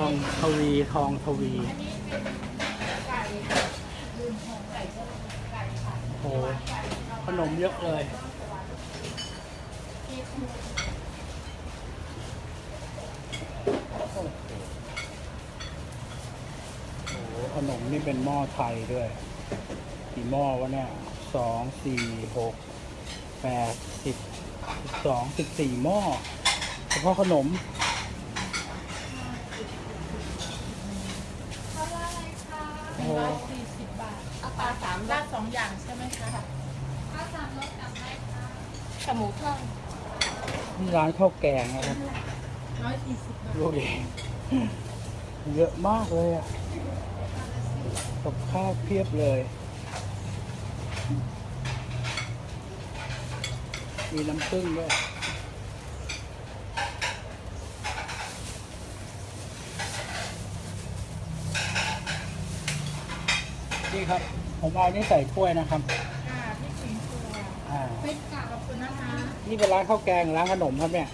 องทวีทองทวีโอ้โหขนมเยอะเลยโอ้โหขนมนี่เป็นหม้อไทยด้วยกี่หม้อวะเนี่ยสองสี่หกแปดสิบสองสิบสี่หม้อเฉพาะขนม โอ้โห ร้อยสี่สิบบาทเอาปลาสามราดส องอย่างใช่ไหมคะข้าวสามรสกับอะไรคะกับหมูทอดนี่ร้านข้าวแกงนะครับร้อยสี่สิบบาทดูดิเยอะมากเลยอะกับข้าวเพียบเลย มีน้ำผึ้งด้วยนี่ครับ ผมเอานี่ใส่ถ้วยนะครับค่ะพี่ขิงตัวอ่าเป็นกากขอบคุณนะคะนี่เป็นร้านข้าวแกงหรือร้านขนมครับเนี่ย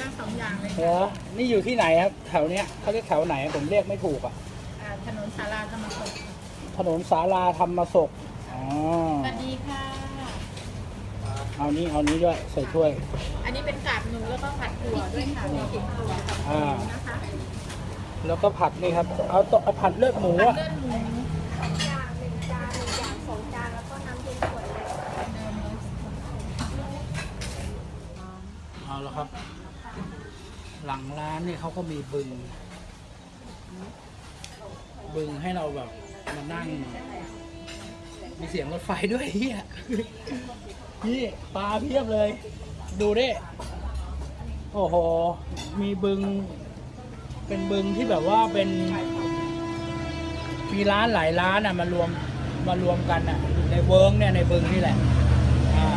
ทั้งสองอย่างเลยเหรค่ะอนี่อยู่ที่ไหนครับแถวเนี้ยเขาเรียกแถวไหนผมเรียกไม่ถูกอะอ่าถนนสาราธรรมศกถนนสาราธรรมศกอ๋อสวัสดีค่ะ เอานี้เอานี้ด้วยใส่ถ้วย อันนี้เป็นกากหนูแล้วก็ผัดถั่วด้วยค่ะพี่ขิงตัวกับหอ่ามูนะคะแล้วก็ผัดนี่ครับเอาตัวเอาผัดเลือดหมูผัดอะเลือดหมู จานหนึ่งจานหนึ่งอย่างสองจานแล้วก็น้ำเย็นขวดเลย เดิมเลย เอาละครับ หลังร้านเนี่ยเขาก็มีบึง บึงให้เราแบบมานั่ง มีเสียงรถไฟด้วยเฮียนี่ปลาเพียบเลย ดูดิโอ้โห มีบึง เป็นบึงที่แบบว่าเป็นมีร้านหลายร้านอะมารวมมารวมกันอะ ในเวิร์กเนี่ยในบึงนี่แหละอ่า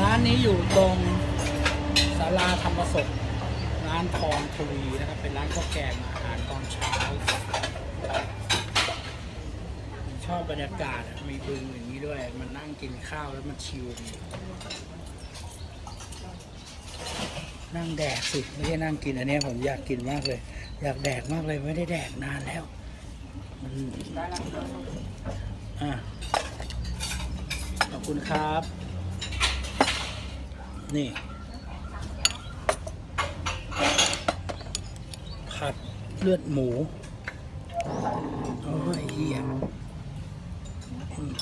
ร้านนี้อยู่ตรงศาลาธรรมศพร้านทองทวีนะครับ เป็นร้านข้าวแกงอาหารตอนเช้า ชอบบรรยากาศมีบึงอย่างนี้ด้วย มันนั่งกินข้าวแล้วมันชิลนั่งแดกสิไม่ใช่นั่งกินอันนี้ผมอยากกินมากเลย อยากแดกมากเลยไม่ได้แดกนานแล้วมันอะ คุณครับ นี่ ผัดเลือดหมูโอ้ยเหี้ยอืม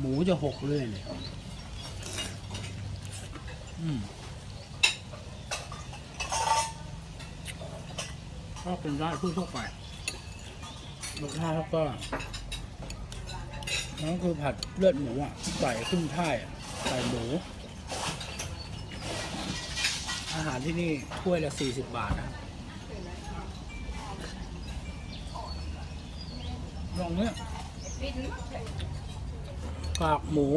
หมูจะหกเลยเลยอืมก็เป็นได้ผู้ทั่วไปรสชาติก็ นั่นคือผัดเลือดหมูอะใส่ขึ้นท่ายอะใส่หมู อาหารที่นี่ถ้วยละสี่สิบบาทนะครับลองเนี้ยกากหมู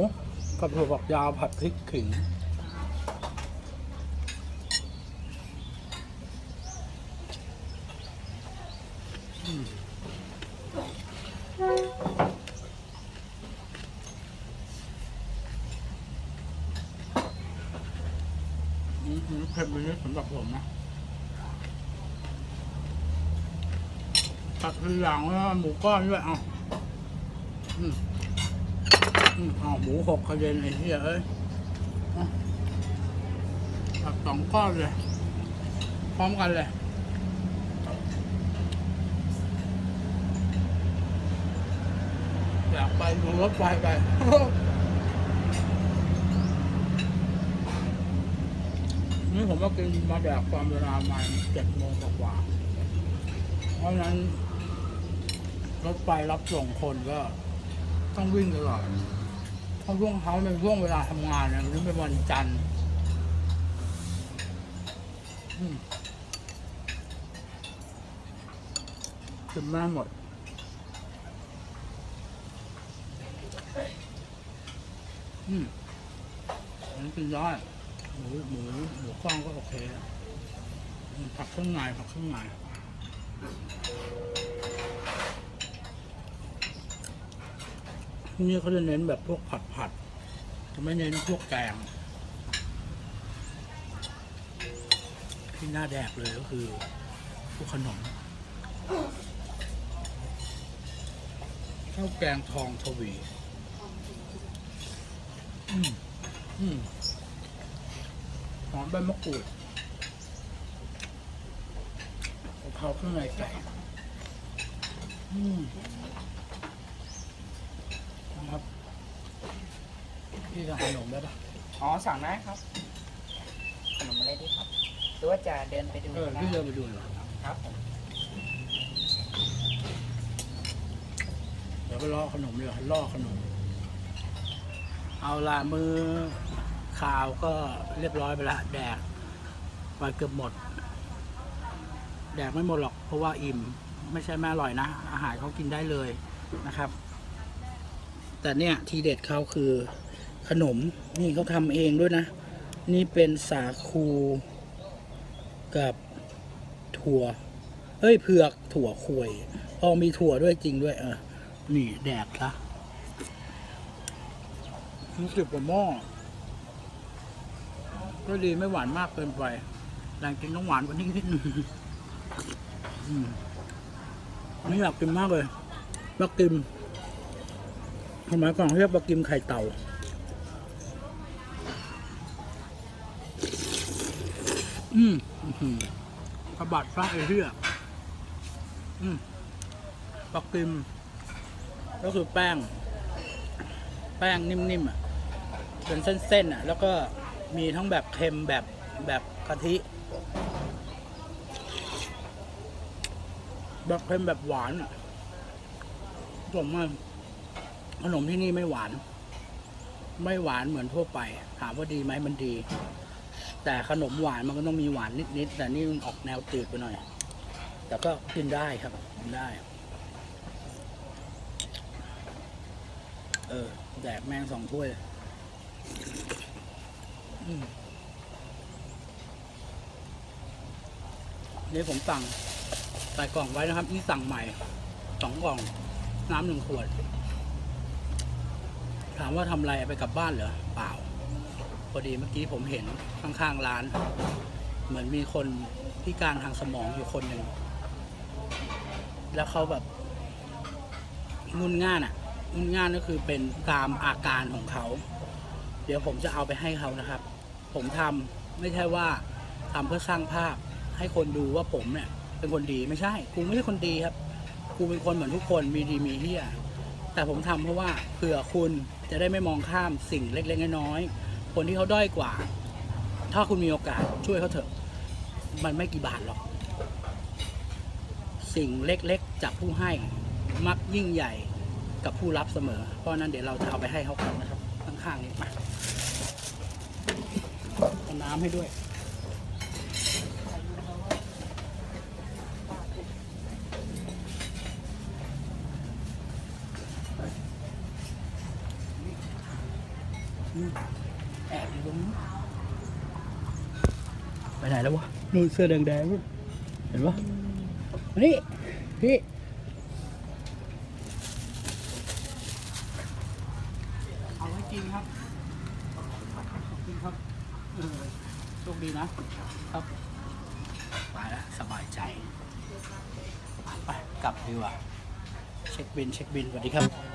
กับถั่วฝักยาวผัดพริกขิง อืม อืมอืม เผ็ดไปนิดสำหรับผมนะตัดทีหลังแล้วหมูก้อนด้วยเอาอืมอืมเอาหมูหกกระเด็นไอ้เหี้ยเอ้ยเอาตัดสองก้อนเลย พร้อมกันเลยอยากไปดูรถไฟไป ผมก็กินมาแดกความเวลาประมาณเจ็ดโมงกว่า เพราะนั้นรถไฟรับส่งคนก็ต้องวิ่งตลอดเพราะช่วงเขาเป็นช่วงเวลาทำงานนะหรือเป็นวันจันทร์อืมกินแม่หมดอืมอันนี้กินได้ หมูหมูหมูกล้องก็โอเคผักเครื่องในผักเครื่องในที่นี่เขาจะเน้นแบบพวกผัดผัดจะไม่เน้นพวกแกงที่หน้าแดกเลยก็คือพวกขนมข้าวแกงทองทวี อืม อืม หอมใบมะกรูดกะเพราเครื่องในไก่อืมนะครับพี่สั่งขนมได้ปะอ๋อสั่งได้ครับ ขนมอะไรดีครับหรือว่าจะเดินไปดูเออก็พี่ได้เดินไปดูหน่อยครับผมเดี๋ยวไปล่อขนมเลยล่อขนม เอาละมือ ข่าวก็เรียบร้อยไปละแดกไปเกือบหมด แดกไม่หมดหรอก เพราะว่าอิ่ม ไม่ใช่ไม่อร่อยนะ อาหารเขากินได้เลยนะครับ แต่เนี่ยทีเด็ดเขาคือขนมนี่เขาทำเองด้วยนะ นี่เป็นสาคูกับถั่วเฮ้ยเผือกถั่วควยพอมีถั่วด้วยจริงด้วยเออนี่แดกละรู้สึกว่าหม้อ ก็ดีไม่หวานมากเกินไปแรงกินต้องหวานกว่านี้นิดนึงนี่อยากกินมากเลยบักกิมสมัยก่อนเรียกบักกิมไข่เต่าอืมอื้อหือกระบาดฟ้าไอ้เหี้ยอืมบักกิม ก็คือแป้ง แป้งนิ่มๆอะเป็นเส้นๆอะ แล้วก็ มีทั้งแบบเค็มแบบแบบกะทิ แบบเค็มแบบหวานอะผมว่าขนมที่นี่ไม่หวาน ไม่หวานเหมือนทั่วไป ถามว่าดีไหมมันดี แต่ขนมหวานมันก็ต้องมีหวานนิดๆแต่นี่มันออกแนวตืดไปหน่อย แต่ก็กินได้ครับกินได้ เออแดกแมงสองถ้วย นี่ผมสั่งใส่กล่องไว้นะครับ นี่สั่งใหม่สองกล่อง น้ำหนึ่งขวด ถามว่าทำอะไรไปกลับบ้านเหรอเปล่าพอดีเมื่อกี้ผมเห็นข้างๆร้าน เหมือนมีคนพิการทางสมองอยู่คนหนึ่งแล้วเขาแบบงุนง่านอะงุนง่านก็คือเป็นตามอาการของเขา เดี๋ยวผมจะเอาไปให้เขานะครับ ผมทำไม่ใช่ว่าทำเพื่อสร้างภาพให้คนดูว่าผมเนี่ยเป็นคนดีไม่ใช่กูไม่ใช่คนดีครับกูเป็นคนเหมือนทุกคนมีดีมีเฮียแต่ผมทำเพราะว่าเผื่อคุณจะได้ไม่มองข้ามสิ่งเล็กๆน้อยๆคนที่เขาด้อยกว่า ถ้าคุณมีโอกาสช่วยเขาเถอะ มันไม่กี่บาทหรอก สิ่งเล็กๆจากผู้ให้มักยิ่งใหญ่กับผู้รับเสมอ เพราะนั้นเดี๋ยวเราจะเอาไปให้เขากันนะครับข้างๆนี้มา น้ำให้ด้วยอืมแอบอยู่ตรงนู้นไปไหนแล้ววะนู่นเสื้อแดงๆนู่นเห็นปะมานี่พี่เอาไว้กินครับขอบคุณครับเออโชค ดีนะครับไปแล้วสบายใจ ไปกลับดีกว่า เช็คบินเช็คบินสวัสดีครับ